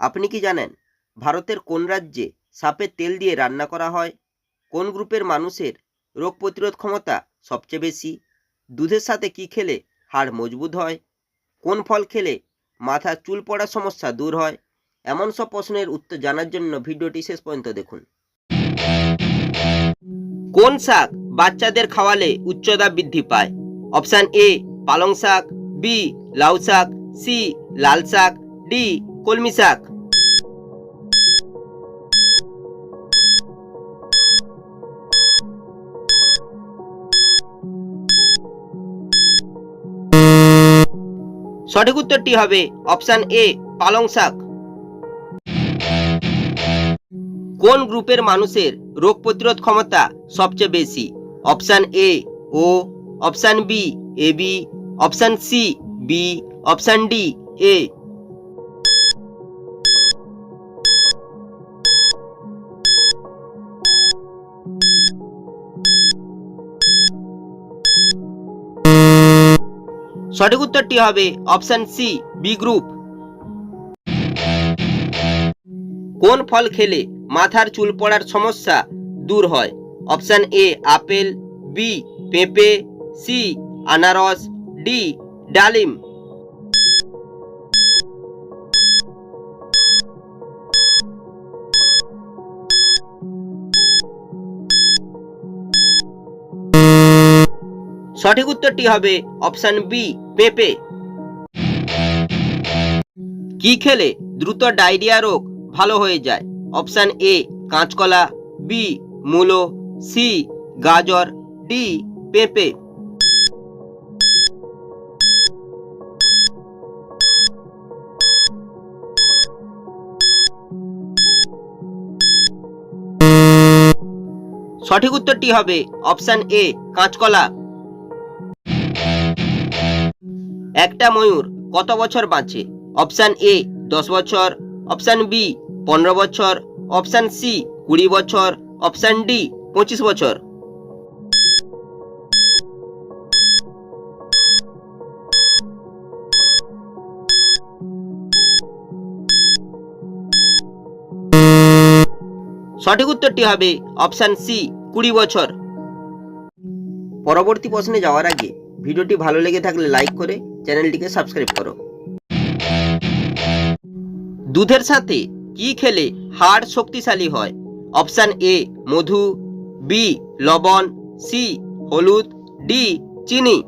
আপনি কি জানেন ভারতের কোন রাজ্যে সাপের তেল দিয়ে রান্না করা হয়? কোন গ্রুপের মানুষের রোগ প্রতিরোধ ক্ষমতা সবচেয়ে বেশি? দুধের সাথে কি খেলে হাড় মজবুত হয়? কোন ফল খেলে মাথা চুল পড়ার সমস্যা দূর হয়? এমন সব প্রশ্নের উত্তর জানার জন্য ভিডিওটি শেষ পর্যন্ত দেখুন। কোন শাক বাচ্চাদের খাওয়ালে উচ্চতা বৃদ্ধি পায়? অপশান এ পালং শাক, বি লাউ শাক, সি লাল শাক, ডি কলমি শাক। সঠিক উত্তরটি হবে অপশান এ, পালং শাক। কোন গ্রুপের মানুষের রোগ প্রতিরোধ ক্ষমতা সবচেয়ে বেশি? Option A, O. Option B, A B. Option C, B. Option D, A. সঠিক উত্তরটি হবে অপশান সি, বি গ্রুপ। কোন ফল খেলে মাথার চুল পড়ার সমস্যা দূর হয়? অপশান এ, আপেল, বি, পেঁপে, সি, আনারস, ডি, ডালিম। সঠিক উত্তরটি হবে অপশান বি পেঁপে। কি খেলে দ্রুত ডায়রিয়া রোগ ভালো হয়ে যায়? অপশান এ কাঁচকলা বি মূলো সি গাজর ডি পেঁপে। সঠিক উত্তরটি হবে অপশান এ কাঁচকলা। একটা ময়ূর কত বছর বাঁচে? অপশান এ দশ বছর। অপশান বি পনেরো বছর। অপশান সি কুড়ি বছর। অপশান ডি পঁচিশ বছর। সঠিক উত্তরটি হবে অপশান সি কুড়ি বছর। পরবর্তী প্রশ্নে যাওয়ার আগে ভিডিওটি ভালো লেগে থাকলে লাইক করে চ্যানেলটিকে সাবস্ক্রাইব করো। দুধের সাথে কি খেলে হাড় শক্তিশালী হয়? অপশান এ, মধু, বি, লবণ, সি, হলুদ, ডি, চিনি।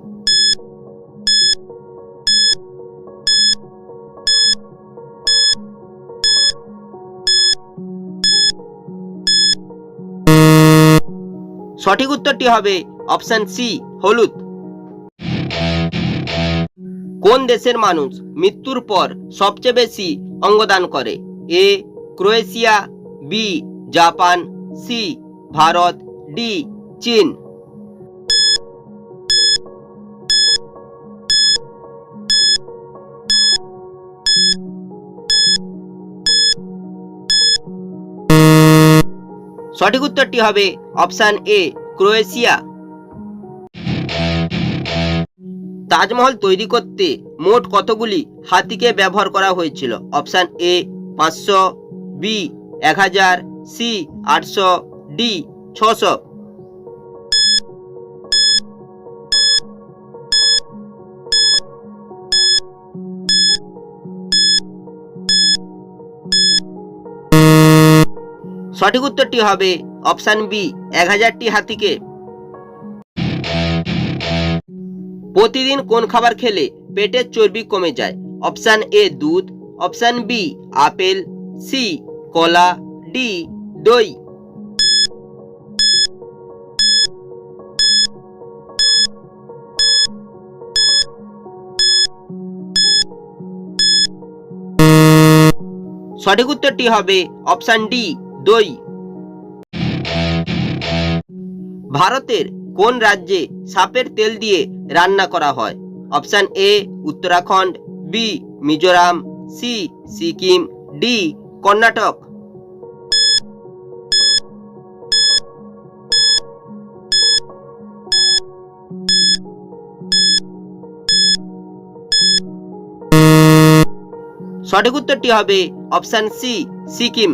সঠিক উত্তরটি হবে অপশান সি, হলুদ। কোন দেশের মানুষ মৃত্যুর পর সবচেয়ে বেশি অঙ্গদান করে? A, Croatia, B, Japan, C, Bharat, D, চীন। সঠিক উত্তরটি হবে অপশান এ, ক্রোয়েশিয়া। তাজমহল তৈরি করতে মোট কতগুলি হাতিকে ব্যবহার করা হয়েছিল? অপশান এ পাঁচশো বি এক হাজার সি আটশো ডি ছশো। সঠিক উত্তরটি হবে অপশান বি এক হাজারটি হাতিকে প্রতিদিন কোন খাবার খেলে পেটের চর্বি কমে যায়? অপশান এ দুধ। Option B apple. সি কলা। ডি দই। সঠিক উত্তরটি হবে অপশান ডি দই। ভারতের কোন রাজ্যে সাপের তেল দিয়ে রান্না করা হয়? Option A, Uttarakhand, B, Mizoram, C, Sikkim, D, Karnataka. সঠিক উত্তরটি হবে অপশান সি, সিকিম।